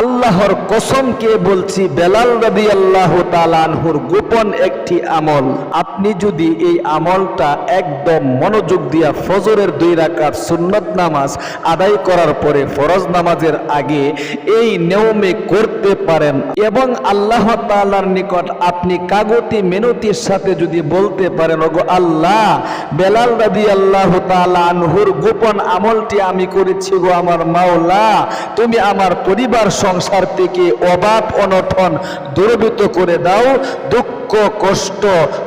আল্লাহর কসমকে বলছি, বেলাল রবি আল্লাহ তালানহুর গোপন একটি আমল। আপনি যদি এই আমলটা একদম মনোযোগ দিয়া ফজরের দুই রাকাত সুন্নত নামাজ আদায় করার পরে ফরজ নামাজের আগে এই নিয়মে করতে পারেন এবং আল্লাহ তালার নিকট আপনি কাগতি মেনতির সাথে যদি বলতে পারেন, ওগো আল্লাহ, বেলাল রবি আল্লাহ তালানহুর গোপন আমলটি আমি করেছি গো আমার মাওলা, তুমি আমার পরিবার সংসার থেকে অভাব অনটন দূরভূত করে দাও দুঃখ কষ্ট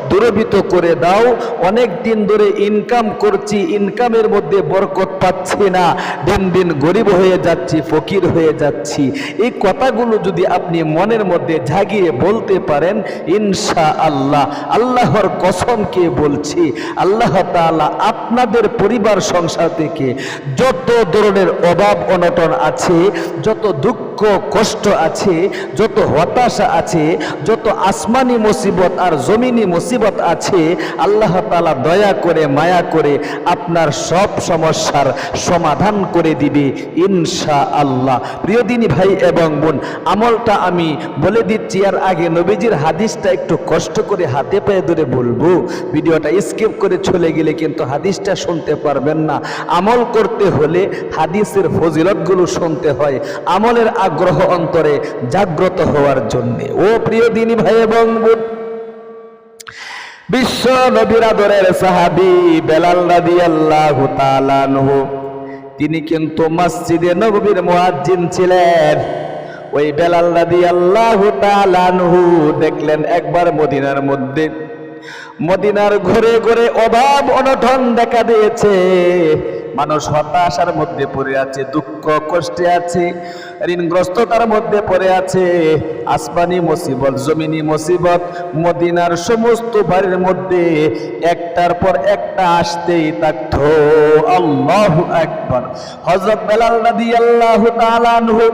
দূরভূত করে দাও। অনেক দিন ধরে ইনকাম করছি ইনকামের মধ্যে বরকত পাচ্ছি না। দিন দিন গরিব হয়ে যাচ্ছি, ফকির হয়ে যাচ্ছি। এই কথাগুলো যদি আপনি মনের মধ্যে জাগিয়ে বলতে পারেন ইনশা আল্লাহ আল্লাহর কসমকে বলছি, আল্লাহ তাআলা আপনাদের পরিবার সংসার থেকে যত ধরনের অভাব, অনটন আছে, যত দুঃখ, কষ্ট আছে, যত হতাশা আছে, যত আসমানি মুসিবত আর জমিনি মুসিবত আছে, আল্লাহ তালা দয়া করে, মায়া করে আপনার সব সমস্যার সমাধান করে দিবে ইনশা আল্লাহ প্রিয় দিনী ভাই এবং বোন, আমলটা আমি বলে দিচ্ছি আর আগে নবীজির হাদিসটা একটু কষ্ট করে হাতে পায়ে ধরে বলব। ভিডিওটা স্কিপ করে চলে গেলে কিন্তু হাদিসটা শুনতে পারবেন না। আমল করতে হলে হাদিসের ফজিলতগুলো শুনতে হয়, আমলের আগ্রহ অন্তরে জাগ্রত হওয়ার জন্যে। ও প্রিয় দিনী ভাই এবং বোন বিশ্ব নবীর আদরের সাহাবি বেলাল রাদি আল্লাহ তিনি কিন্তু মসজিদে নবীর মুয়াজ্জিন ছিলেন। ওই বেলাল রাদি আল্লাহ দেখলেন একবার মদিনার মধ্যে। মদিনার ঘরে ঘরে অভাব অনটন দেখা দিয়েছে। মানুষ হতাশার মধ্যে পড়ে আছে, দুঃখ, কষ্টে আছে, ঋণগ্রস্ততার মধ্যে পড়ে আছে, আসমানি মুসিবত, জমিনি মুসিবত, মদিনার সমস্ত বাড়ির মধ্যে একটার পর একটা আসতেই থাকত। আল্লাহ একবার হজরত বেলাল তাআলা আনহু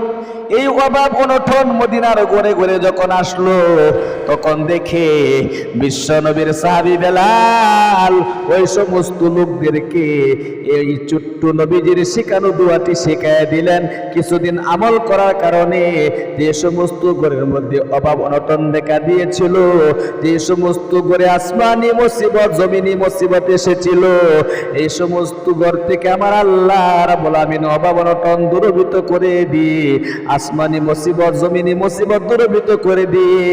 এই অভাব অনটন মদিনার ঘরে ঘরে যখন আসলো, তখন দেখে বিশ্ব নবীর সাহাবি বেলাল, ওই সমস্ত লোকদেরকে এই ছোট্ট নবীজির শেখানো দোয়াটি শেখায় দিলেন। কিছুদিন আমল করার কারণে যে সমস্ত ঘরের মধ্যে অভাব অনটন দেখা দিয়েছিল, যে সমস্ত ঘরে আসমানি মুসিবত, জমিনি মুসিবত এসেছিল এই সমস্ত ঘর থেকে আমার আল্লাহ রাব্বুল আমিন অভাব দূরভূত করে দিয়ে আসমানি মুসিবত, জমিনি মুসিবত দূরভূত করে দিয়ে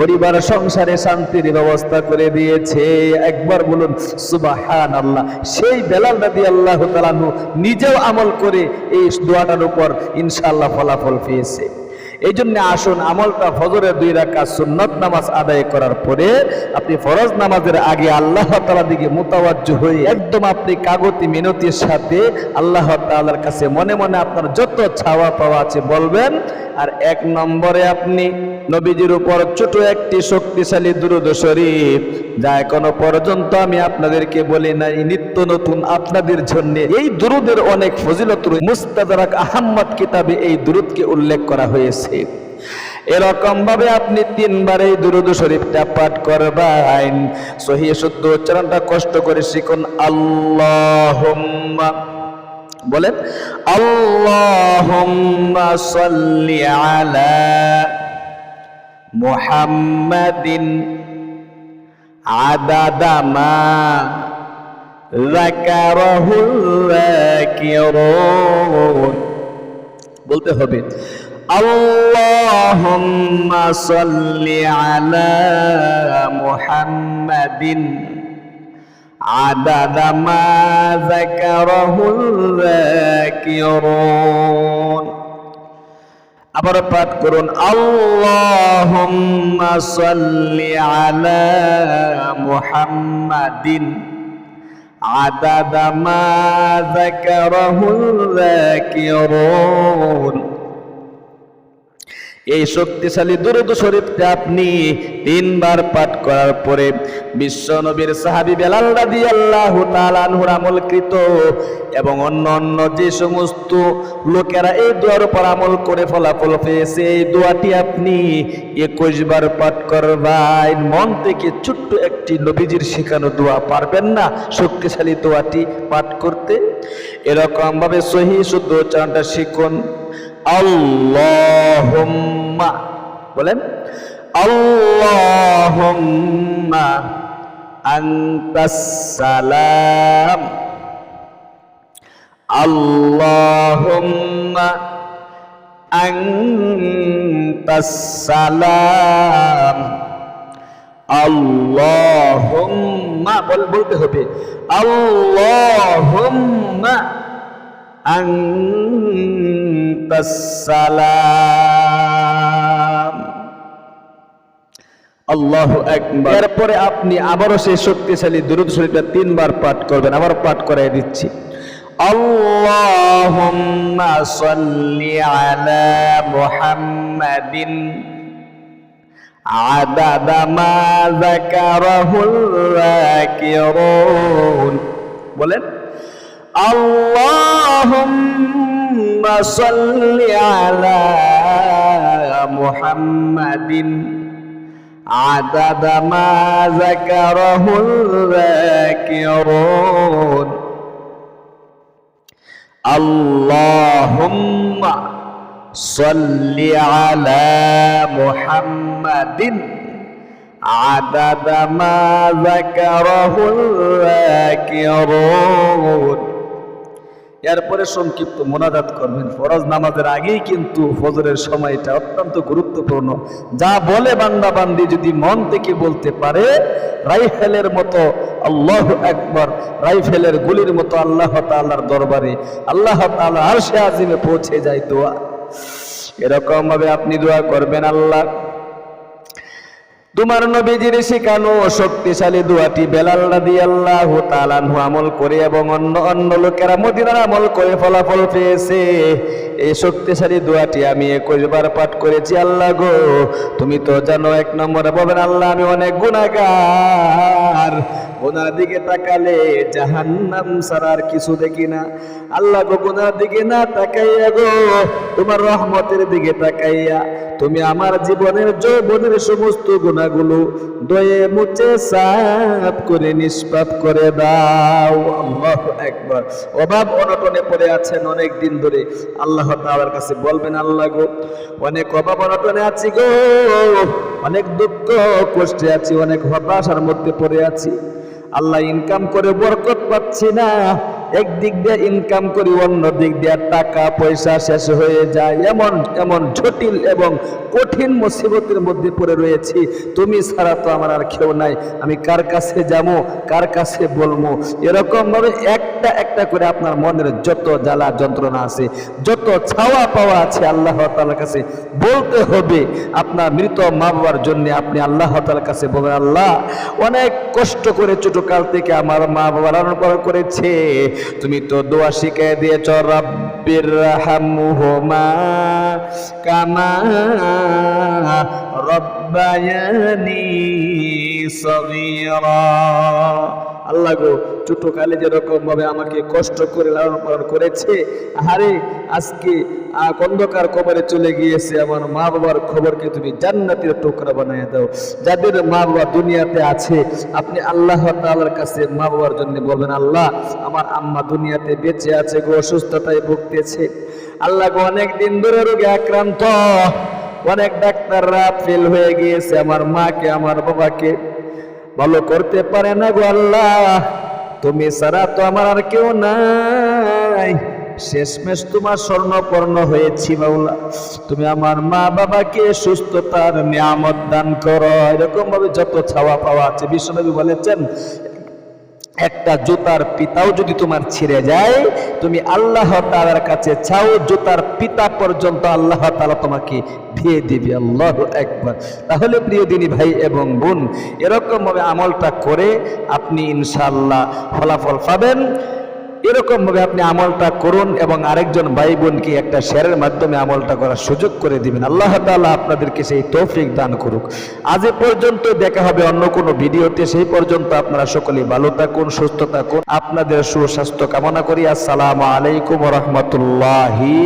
পরিবার, সংসারে শান্তির ব্যবস্থা করে দিয়েছে। একবার বলুন সুবাহান আল্লাহ সেই বেলাল নবী আল্লাহ তালানু নিজেও আমল করে এই দোয়াটার উপর ইনশাআল্লাহ ফলাফল পেয়েছে। এই জন্য আসুন, আমলটা ফজরের দুই রাখা সুন্নত নামাজ আদায় করার পরে আপনি ফরজ নামাজের আগে আল্লাহ তালা দিকে মোতাবাজ্য হয়ে একদম আপনি কাগতি মিনতির সাথে আল্লাহ তালার কাছে মনে মনে আপনার যত ছাওয়া পাওয়া আছে বলবেন আর এক নম্বরে আপনি নবীজির উপর ছোট একটি শক্তিশালী দুরুদ শরীফ, যা এখনও পর্যন্ত আমি আপনাদেরকে বলি নাই, নিত্য নতুন আপনাদের জন্য। এই দুরুদের অনেক ফজিলত। মুস্তাদরাক আহম্মদ কিতাবে এই দুরুদকে উল্লেখ করা হয়েছে। এরকম ভাবে আপনি তিনবার এই দুরুদ শরীফটা পাঠ করবেন। সহি শুদ্ধ উচ্চারণটা কষ্ট করে শিখুন। আল্লাহ বলেন আল্লাহুম্মা সাল্লি আলা মুহাম্মাদিন আদাদা মা যাকারাহুল বলতে হবে আল্লাহুম্মা সাল্লি আলা মুহাম্মাদিন عدد ما ذكره الذاكرون আবার পাঠ করুন আল্লাহুম্মা সাল্লি আলা মুহাম্মাদিন عدد ما ذكره الذاكرون এই শক্তিশালী দুরুদ শরীফটা আপনি তিনবার পাঠ করার পরে বিশ্ব নবীর সাহাবি বেলাল রাদিয়াল্লাহু তাআলা আনহুর আমলকৃত এবং অন্য অন্য যে সমস্ত লোকেরা এই দোয়ার উপর আমল করে ফলাফল পেয়েছে, এই দোয়াটি আপনি একুশ বার পাঠ করবেন। মন থেকে ছোট্ট একটি নবীজির শেখানো দোয়া পারবেন না, শক্তিশালী দোয়াটি পাঠ করতে। এরকম ভাবে সহি শুদ্ধ উচ্চারণটা শিখুন। আল্লাহ আল্লাহুম্মা বলেন আল্লাহুম্মা আনতাস সালাম আল্লাহুম্মা আনতাস সালাম আল্লাহুম্মা বল বলতে হবে আল্লাহুম্মা আনতাস সালাম আল্লাহু আকবার এরপরে আপনি আবারও সেই শক্তিশালী দুরূদ শরীফটা তিনবার পাঠ করবেন আবার পাঠ করাই দিচ্ছি আল্লাহুম্মা সাল্লি আলা মুহাম্মাদিন عدد ما ذكره الذاكرون বলেন اللهم صل على محمد. عدد ما ذكره الذاكرون. اللهم صل على محمد. عدد ما ذكره الذاكرون. এরপরে সংক্ষিপ্ত মোনাজাত করবেন। ফরজ নামাজের আগেই কিন্তু ফজরের সময়টা অত্যন্ত গুরুত্বপূর্ণ। যা বলে বান্দা বান্দি যদি মন থেকে বলতে পারে, রাইফেলের মতো আল্লাহ একবার রাইফেলের গুলির মতো আল্লাহ তাআলার দরবারে আল্লাহ তাআলা আরশে আজিমে পৌঁছে যায় দোয়া। এরকম ভাবে আপনি দোয়া করবেন আল্লাহ। তোমার নবীজির শেখানো শক্তিশালী দুয়াটি বেলাল আল্লাহ তালানহু আমল করে এবং অন্য অন্য লোকেরা মদিনার আমল করে ফলাফল পেয়েছে। এই শক্তিশালী দোয়াটি আমি একবার বার পাঠ করেছি, আল্লাহ গো, তুমি তো জানো এক নম্বরে বলবেন, আল্লাহ আমি অনেক গুণাগার গুনার দিকে তাকালে জাহান্নাম সারার কিছু দেখি না। আল্লাহ গো গুনার দিকে না তাকাইয়া গো, তোমার রহমতের দিকে তাকাইয়া, তুমি আমার জীবনের যৌবনের সমস্ত গুণাগুলো দয়ে মুছে সাফ করে, নিষ্পাপ করে দাও। আল্লাহ একবার অভাব অনটনে পড়ে আছেন অনেক দিন ধরে। আল্লাহ তাআলার কাছে বলবেন, আল্লাহ গো, অনেক অভাব অনটনে আছি গো, অনেক দুঃখ কষ্টে আছি, অনেক হতাশার মধ্যে পড়ে আছি। আল্লাহ ইনকাম করে বরকত পাচ্ছি না। একদিক দিয়ে ইনকাম করি, অন্য দিক দিয়ে টাকা পয়সা শেষ হয়ে যায়। এমন এমন জটিল এবং কঠিন মুসিবতের মধ্যে পড়ে রয়েছি। তুমি ছাড়া তো আমার আর কেউ নাই। আমি কার কাছে যাব, কার কাছে বলব? এরকম ভাবে একটা একটা করে আপনার মনের যত জ্বালা যন্ত্রণা আছে, যত ছাওয়া পাওয়া আছে আল্লাহ তাআলার কাছে বলতে হবে। আপনার মৃত মা বাবার জন্য আপনি আল্লাহ তাআলার কাছে বলবেন, আল্লাহ, অনেক কষ্ট করে ছোটকাল থেকে আমার মা বাবা লালন করেছে। তুমি তো দোয়া শিখিয়ে দিয়েছ রব্বির হামহুমা কামা রব্বায়ানি সগীরা। আল্লাহ গো ছোট কালে যেরকম ভাবে আমাকে কষ্ট করে লালন পালন করেছে আরে আজকে অন্ধকার কবরে চলে গিয়েছে আমার মা বাবার খবরকে তুমি জান্নাতের টুকরা বানিয়ে দাও। যাদের মা বাবা দুনিয়াতে আছে, আপনি আল্লাহ তাআলার কাছে মা বাবার জন্য বলবেন, আল্লাহ, আমার আম্মা দুনিয়াতে বেঁচে আছে গো, অসুস্থতায় ভুগতেছে। আল্লাহ গো, অনেক দিন ধরে রোগে আক্রান্ত। অনেক ডাক্তাররা ফেল হয়ে গিয়েছে, আমার মাকে, আমার বাবাকে। ভালো করতে পারে না গো আল্লাহ। তুমি সারা তো আমার আর কেউ নাই। শেষমেশ তোমার স্বর্ণপর্ণ হয়েছি বাউলা। তুমি আমার মা বাবাকে সুস্থতার নিয়ামত দান করো। এরকম ভাবে যত ছাওয়া পাওয়া আছে, বিশ্বনবী বলেছেন একটা জুতার পিতাও যদি তোমার ছিঁড়ে যায়, তুমি আল্লাহ তালার কাছে চাও, জুতার পিতা পর্যন্ত আল্লাহ তালা তোমাকে দিয়ে দিবে। আল্লাহ একবার তাহলে প্রিয় দিনী ভাই এবং বোন, এরকমভাবে আমলটা করে আপনি ইনশাল্লাহ ফলাফল পাবেন। এরকম ভাবে আপনি আমলটা করুন এবং আরেকজন ভাই বোনকে একটা শেয়ারের মাধ্যমে আমলটা করার সুযোগ করে দিবেন। আল্লাহ তালা আপনাদেরকে সেই তৌফিক দান করুক। আজ পর্যন্ত দেখা হবে অন্য কোনো ভিডিওতে। সেই পর্যন্ত আপনারা সকলে ভালো থাকুন, সুস্থ থাকুন। আপনাদের সুস্বাস্থ্য কামনা করি। আসসালামু আলাইকুম রহমতুল্লাহি